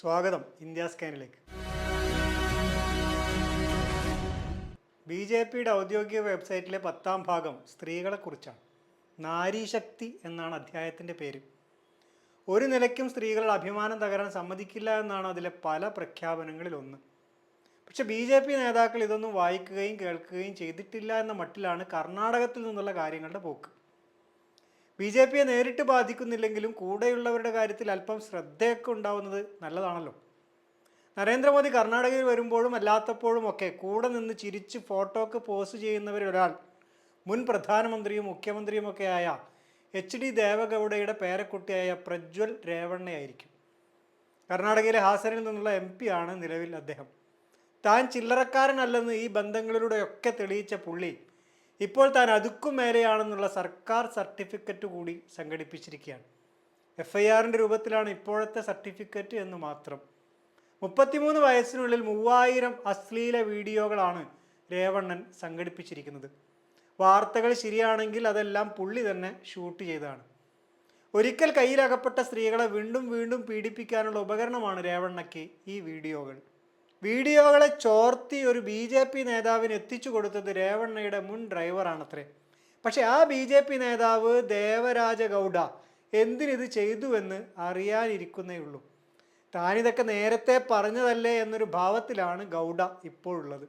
സ്വാഗതം India സ്കാനിലേക്ക്. B J പിയുടെ ഔദ്യോഗിക വെബ്സൈറ്റിലെ പത്താം ഭാഗം സ്ത്രീകളെക്കുറിച്ചാണ്. നാരീശക്തി എന്നാണ് അധ്യായത്തിന്റെ പേര്. ഒരു നിലയ്ക്കും സ്ത്രീകളുടെ അഭിമാനം തകരാൻ സമ്മതിക്കില്ല എന്നാണ് അതിലെ പല പ്രഖ്യാപനങ്ങളിൽ ഒന്ന് പക്ഷെ ബി ജെ പി നേതാക്കൾ ഇതൊന്നും വായിക്കുകയും കേൾക്കുകയും ചെയ്തിട്ടില്ല എന്ന മട്ടിലാണ് കർണാടകത്തിൽ നിന്നുള്ള കാര്യങ്ങളുടെ പോക്ക്. ബി ജെ പിയെ നേരിട്ട് ബാധിക്കുന്നില്ലെങ്കിലും കൂടെയുള്ളവരുടെ കാര്യത്തിൽ അല്പം ശ്രദ്ധയൊക്കെ ഉണ്ടാവുന്നത് നല്ലതാണല്ലോ. നരേന്ദ്രമോദി കർണാടകയിൽ വരുമ്പോഴും അല്ലാത്തപ്പോഴും ഒക്കെ കൂടെ നിന്ന് ചിരിച്ച് ഫോട്ടോക്ക് പോസ്റ്റ് ചെയ്യുന്നവരൊരാൾ മുൻ പ്രധാനമന്ത്രിയും മുഖ്യമന്ത്രിയുമൊക്കെ ആയ എച്ച് ഡി ദേവഗൗഡയുടെ പേരക്കുട്ടിയായ പ്രജ്വൽ രേവണ്ണയായിരിക്കും. കർണാടകയിലെ ഹാസനിൽ നിന്നുള്ള എം പി ആണ് നിലവിൽ അദ്ദേഹം. താൻ ചില്ലറക്കാരനല്ലെന്ന് ഈ ബന്ധങ്ങളിലൂടെയൊക്കെ തെളിയിച്ച പുള്ളി ഇപ്പോൾ താൻ അതുക്കും മേലെയാണെന്നുള്ള സർക്കാർ സർട്ടിഫിക്കറ്റ് കൂടി സംഘടിപ്പിച്ചിരിക്കുകയാണ്. എഫ് ഐ ആറിന്റെ രൂപത്തിലാണ് ഇപ്പോഴത്തെ സർട്ടിഫിക്കറ്റ് എന്ന് മാത്രം. മുപ്പത്തിമൂന്ന് വയസ്സിനുള്ളിൽ മൂവായിരം അശ്ലീല വീഡിയോകളാണ് രേവണ്ണൻ സംഘടിപ്പിച്ചിരിക്കുന്നത്. വാർത്തകൾ ശരിയാണെങ്കിൽ അതെല്ലാം പുള്ളി തന്നെ ഷൂട്ട് ചെയ്തതാണ്. ഒരിക്കൽ കയ്യിലകപ്പെട്ട സ്ത്രീകളെ വീണ്ടും വീണ്ടും പീഡിപ്പിക്കാനുള്ള ഉപകരണമാണ് രേവണ്ണയ്ക്ക് ഈ വീഡിയോകൾ. വീഡിയോകളെ ചോർത്തി ഒരു ബി ജെ പി നേതാവിന് എത്തിച്ചു കൊടുത്തത് രേവണ്ണയുടെ മുൻ ഡ്രൈവറാണത്രേ. പക്ഷേ ആ ബി ജെ പി നേതാവ് ദേവരാജ ഗൗഡ എന്തിനിത് ചെയ്തുവെന്ന് അറിയാനിരിക്കുന്നേ ഉള്ളൂ താനിതൊക്കെ നേരത്തെ പറഞ്ഞതല്ലേ എന്നൊരു ഭാവത്തിലാണ് ഗൗഡ ഇപ്പോഴുള്ളത്.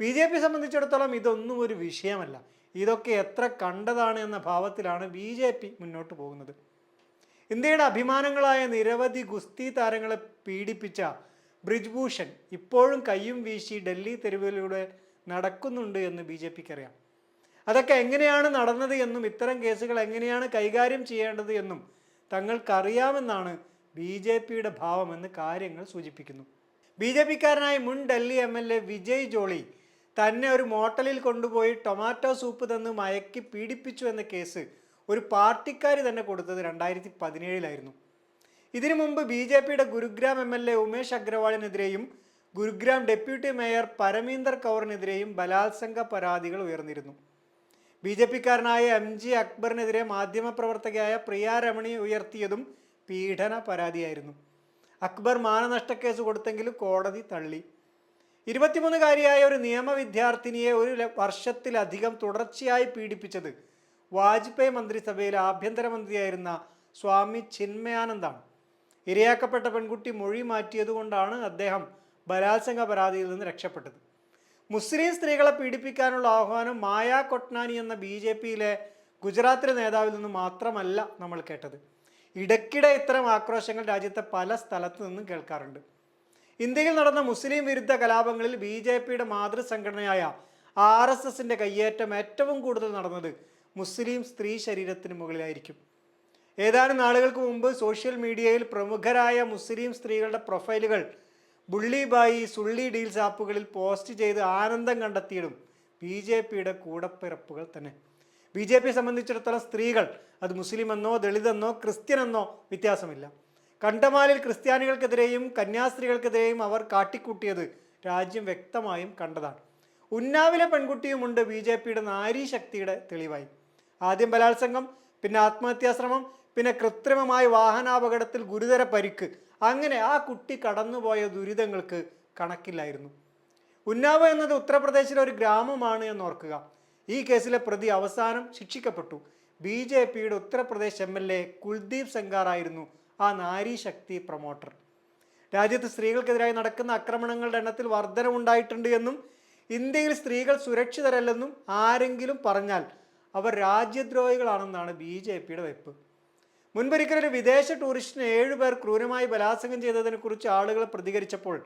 ബി ജെ പി സംബന്ധിച്ചിടത്തോളം ഇതൊന്നും ഒരു വിഷയമല്ല. ഇതൊക്കെ എത്ര കണ്ടതാണ് എന്ന ഭാവത്തിലാണ് ബി ജെ പി മുന്നോട്ട് പോകുന്നത്. ഇന്ത്യയുടെ അഭിമാനങ്ങളായ നിരവധി ഗുസ്തി താരങ്ങളെ പീഡിപ്പിച്ച ബ്രിജ്ഭൂഷൺ ഇപ്പോഴും കയ്യും വീശി ഡൽഹി തെരുവിലൂടെ നടക്കുന്നുണ്ട് എന്ന് ബി ജെ പിക്ക് അറിയാം അതൊക്കെ എങ്ങനെയാണ് നടന്നത് എന്നും ഇത്തരം കേസുകൾ എങ്ങനെയാണ് കൈകാര്യം ചെയ്യേണ്ടത് എന്നും തങ്ങൾക്കറിയാമെന്നാണ് ബി ജെ പിയുടെ ഭാവമെന്ന് കാര്യങ്ങൾ സൂചിപ്പിക്കുന്നു. ബി ജെ പിക്കാരനായ മുൻ Delhi M L A Vijay Jolly തന്നെ ഒരു മോട്ടലിൽ കൊണ്ടുപോയി ടൊമാറ്റോ സൂപ്പ് തന്ന് മയക്കി പീഡിപ്പിച്ചു എന്ന കേസ് ഒരു പാർട്ടിക്കാർ തന്നെ കൊടുത്തത് രണ്ടായിരത്തി പതിനേഴിലായിരുന്നു. ഇതിനു മുമ്പ് ബി ജെ പിയുടെ Gurugram M L A Umesh അഗ്രവാളിനെതിരെയും Gurugram deputy mayor പരമീന്ദർ കൗറിനെതിരെയും ബലാത്സംഗ പരാതികൾ ഉയർന്നിരുന്നു. ബി ജെ പിക്കാരനായ എം ജി അക്ബറിനെതിരെ മാധ്യമപ്രവർത്തകയായ പ്രിയ രമണി ഉയർത്തിയതും പീഡന പരാതിയായിരുന്നു. അക്ബർ മാനനഷ്ടക്കേസ് കൊടുത്തെങ്കിലും കോടതി തള്ളി. ഇരുപത്തിമൂന്നുകാരിയായ ഒരു നിയമ വിദ്യാർത്ഥിനിയെ ഒരു വർഷത്തിലധികം തുടർച്ചയായി പീഡിപ്പിച്ചത് വാജ്പേയി മന്ത്രിസഭയിലെ ആഭ്യന്തരമന്ത്രിയായിരുന്ന സ്വാമി ചിന്മയാനന്ദാണ്. ഇരയാക്കപ്പെട്ട പെൺകുട്ടി മൊഴി മാറ്റിയതുകൊണ്ടാണ് അദ്ദേഹം ബലാത്സംഗ പരാതിയിൽ നിന്ന് രക്ഷപ്പെട്ടത്. മുസ്ലിം സ്ത്രീകളെ പീഡിപ്പിക്കാനുള്ള ആഹ്വാനം മായ കൊട്നാനി എന്ന ബി ജെ പിയിലെ ഗുജറാത്തിലെ നേതാവിൽ നിന്ന് മാത്രമല്ല നമ്മൾ കേട്ടത്. ഇടയ്ക്കിടെ ഇത്തരം ആക്രോശങ്ങൾ രാജ്യത്തെ പല സ്ഥലത്തു നിന്നും കേൾക്കാറുണ്ട്. ഇന്ത്യയിൽ നടന്ന മുസ്ലിം വിരുദ്ധ കലാപങ്ങളിൽ ബി ജെ പിയുടെ മാതൃസംഘടനയായ ആർ എസ് എസിന്റെ കയ്യേറ്റം ഏറ്റവും കൂടുതൽ നടന്നത് മുസ്ലിം സ്ത്രീ ശരീരത്തിന് മുകളിലായിരിക്കും. ഏതാനും നാളുകൾക്ക് മുമ്പ് സോഷ്യൽ മീഡിയയിൽ പ്രമുഖരായ മുസ്ലിം സ്ത്രീകളുടെ പ്രൊഫൈലുകൾ ബുള്ളിബായി സുള്ളി ഡീൽസ് ആപ്പുകളിൽ പോസ്റ്റ് ചെയ്ത് ആനന്ദം കണ്ടെത്തിയിടും. ബി ജെ പിയുടെ കൂടപ്പിറപ്പുകൾ തന്നെ. ബി ജെ പിയെ സംബന്ധിച്ചിടത്തോളം സ്ത്രീകൾ അത് മുസ്ലിം എന്നോ ദളിതെന്നോ ക്രിസ്ത്യനെന്നോ വ്യത്യാസമില്ല. കണ്ടമാലിൽ ക്രിസ്ത്യാനികൾക്കെതിരെയും കന്യാസ്ത്രീകൾക്കെതിരെയും അവർ കാട്ടിക്കൂട്ടിയത് രാജ്യം വ്യക്തമായും കണ്ടതാണ്. ഉന്നാവിലെ പെൺകുട്ടിയുമുണ്ട് ബി ജെ പിയുടെ നാരീശക്തിയുടെ തെളിവായി. ആദ്യം ബലാത്സംഗം പിന്നെ ആത്മഹത്യാശ്രമം പിന്നെ കൃത്രിമമായ വാഹനാപകടത്തിൽ ഗുരുതര പരിക്ക്. അങ്ങനെ ആ കുട്ടി കടന്നുപോയ ദുരിതങ്ങൾക്ക് കണക്കില്ലായിരുന്നു. ഉന്നാവ് എന്നത് ഉത്തർപ്രദേശിലെ ഒരു ഗ്രാമമാണ് എന്ന് ഓർക്കുക ഈ കേസിലെ പ്രതി അവസാനം ശിക്ഷിക്കപ്പെട്ടു. ബി ജെ പിയുടെ Uttar Pradesh M L A Kuldeep സെങ്കാറായിരുന്നു ആ നാരീശക്തി പ്രൊമോട്ടർ. രാജ്യത്ത് സ്ത്രീകൾക്കെതിരായി നടക്കുന്ന ആക്രമണങ്ങളുടെ എണ്ണത്തിൽ വർധനമുണ്ടായിട്ടുണ്ട് എന്നും ഇന്ത്യയിൽ സ്ത്രീകൾ സുരക്ഷിതരല്ലെന്നും ആരെങ്കിലും പറഞ്ഞാൽ അവർ രാജ്യദ്രോഹികളാണെന്നാണ് ബി ജെ പിയുടെ വെപ്പ്. മുൻപൊരിക്കൽ ഒരു വിദേശ ടൂറിസ്റ്റിന് ഏഴുപേർ ക്രൂരമായി ബലാത്സംഗം ചെയ്തതിനെക്കുറിച്ച് ആളുകൾ പ്രതികരിച്ചപ്പോൾ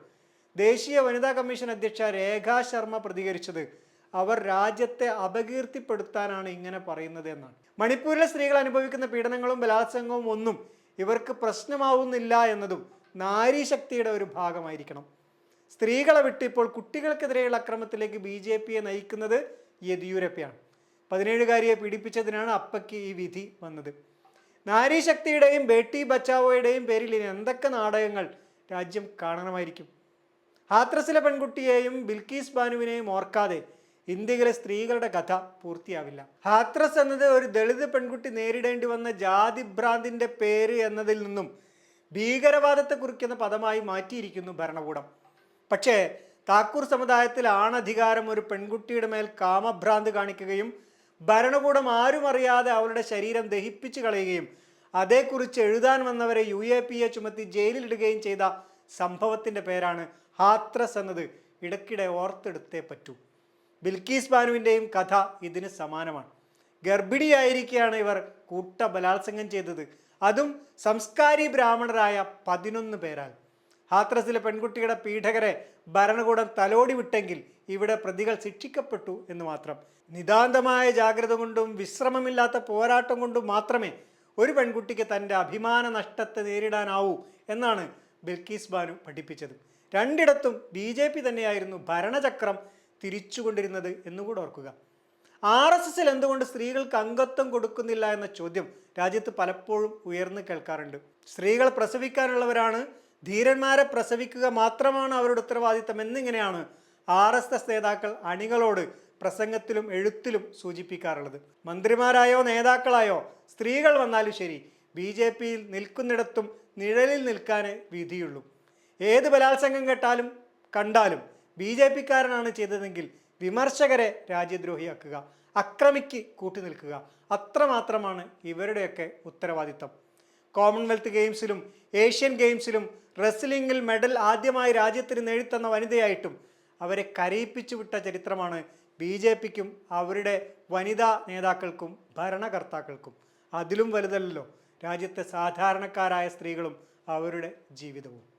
ദേശീയ വനിതാ കമ്മീഷൻ അധ്യക്ഷ രേഖാ ശർമ്മ പ്രതികരിച്ചത്. അവർ രാജ്യത്തെ അപകീർത്തിപ്പെടുത്താനാണ് ഇങ്ങനെ പറയുന്നത് എന്നാണ്. മണിപ്പൂരിലെ സ്ത്രീകൾ അനുഭവിക്കുന്ന പീഡനങ്ങളും ബലാത്സംഗവും ഒന്നും ഇവർക്ക് പ്രശ്നമാവുന്നില്ല എന്നതും നാരീശക്തിയുടെ ഒരു ഭാഗമായിരിക്കണം. സ്ത്രീകളെ വിട്ട് ഇപ്പോൾ കുട്ടികൾക്കെതിരെയുള്ള അക്രമത്തിലേക്ക് ബി ജെ പിയെ നയിക്കുന്നത് യെദ്യൂരപ്പയാണ്. പതിനേഴുകാരിയെ പീഡിപ്പിച്ചതിനാണ് അപ്പയ്ക്ക് ഈ വിധി വന്നത്. നാരീശക്തിയുടെയും ബേട്ടി ബച്ചാവോയുടെയും പേരിൽ ഇനി എന്തൊക്കെ നാടകങ്ങൾ രാജ്യം കാണണമായിരിക്കും? ഹാത്രസിലെ പെൺകുട്ടിയെയും ബിൽക്കീസ് ബാനുവിനെയും ഓർക്കാതെ ഇന്ത്യയിലെ സ്ത്രീകളുടെ കഥ പൂർത്തിയാവില്ല. ഹാത്രസ് എന്നത് ഒരു ദളിത് പെൺകുട്ടി നേരിടേണ്ടി വന്ന ജാതിഭ്രാന്തിന്റെ പേര് എന്നതിൽ നിന്നും ഭീകരവാദത്തെ കുറിക്കുന്ന പദമായി മാറ്റിയിരിക്കുന്നു ഭരണകൂടം. പക്ഷേ താക്കൂർ സമുദായത്തിൽ ആണധികാരം ഒരു പെൺകുട്ടിയുടെ മേൽ കാമഭ്രാന്ത് കാണിക്കുകയും ഭരണകൂടം ആരും അറിയാതെ അവരുടെ ശരീരം ദഹിപ്പിച്ചു കളയുകയും അതേക്കുറിച്ച് എഴുതാൻ വന്നവരെ യു എ പി എ ചുമത്തി ജയിലിലിടുകയും ചെയ്ത സംഭവത്തിന്റെ പേരാണ് ഹാത്രസ് എന്നത്. ഇടയ്ക്കിടെ ഓർത്തെടുത്തേ പറ്റൂ. ബിൽക്കീസ് ബാനുവിന്റെയും കഥ ഇതിന് സമാനമാണ്. ഗർഭിണിയായിരിക്കെയാണ് ഇവർ കൂട്ട ബലാത്സംഗം ചെയ്തത്. അതും സംസ്കാരി ബ്രാഹ്മണരായ പതിനൊന്ന് പേരാൽ. ഹാത്രസിലെ പെൺകുട്ടിയുടെ പീഡകരെ ഭരണകൂടം തലോടി വിട്ടെങ്കിൽ ഇവിടെ പ്രതികൾ ശിക്ഷിക്കപ്പെട്ടു എന്ന് മാത്രം. നിതാന്തമായ ജാഗ്രത കൊണ്ടും വിശ്രമമില്ലാത്ത പോരാട്ടം കൊണ്ടും മാത്രമേ ഒരു പെൺകുട്ടിക്ക് തന്റെ അഭിമാന നഷ്ടത്തെ നേരിടാനാവൂ എന്നാണ് ബിൽക്കീസ് ബാനു പഠിപ്പിച്ചത്. രണ്ടിടത്തും ബി ജെ പി തന്നെയായിരുന്നു ഭരണചക്രം തിരിച്ചുകൊണ്ടിരുന്നത് എന്നുകൂടെ ഓർക്കുക. ആർ എസ് എസിൽ എന്തുകൊണ്ട് സ്ത്രീകൾക്ക് അംഗത്വം കൊടുക്കുന്നില്ല എന്ന ചോദ്യം രാജ്യത്ത് പലപ്പോഴും ഉയർന്നു കേൾക്കാറുണ്ട്. സ്ത്രീകൾ പ്രസവിക്കാനുള്ളവരാണ് ധീരന്മാരെ പ്രസവിക്കുക മാത്രമാണ് അവരുടെ ഉത്തരവാദിത്തം എന്നിങ്ങനെയാണ് ആർ എസ് എസ് നേതാക്കൾ അണികളോട് പ്രസംഗത്തിലും എഴുത്തിലും സൂചിപ്പിക്കാറുള്ളത്. മന്ത്രിമാരായോ നേതാക്കളായോ സ്ത്രീകൾ വന്നാലും ശരി ബി ജെ പിയിൽ നിൽക്കുന്നിടത്തും നിഴലിൽ നിൽക്കാനേ വിധിയുള്ളൂ. ഏത് ബലാത്സംഗം കേട്ടാലും കണ്ടാലും ബി ജെ പിക്കാരനാണ് ചെയ്തതെങ്കിൽ വിമർശകരെ രാജ്യദ്രോഹിയാക്കുക അക്രമിക്ക് കൂട്ടുനിൽക്കുക അത്രമാത്രമാണ് ഇവരുടെയൊക്കെ ഉത്തരവാദിത്തം. കോമൺവെൽത്ത് ഗെയിംസിലും ഏഷ്യൻ ഗെയിംസിലും റെസ്ലിംഗിൽ മെഡൽ ആദ്യമായി രാജ്യത്തിന് നേടിത്തന്ന വനിതയായിട്ടും അവരെ കരയിപ്പിച്ചു വിട്ട ചരിത്രമാണ് ബി ജെ പിക്കും അവരുടെ വനിതാ നേതാക്കൾക്കും ഭരണകർത്താക്കൾക്കും. അതിലും വലുതല്ലോ രാജ്യത്തെ സാധാരണക്കാരായ സ്ത്രീകളും അവരുടെ ജീവിതവും.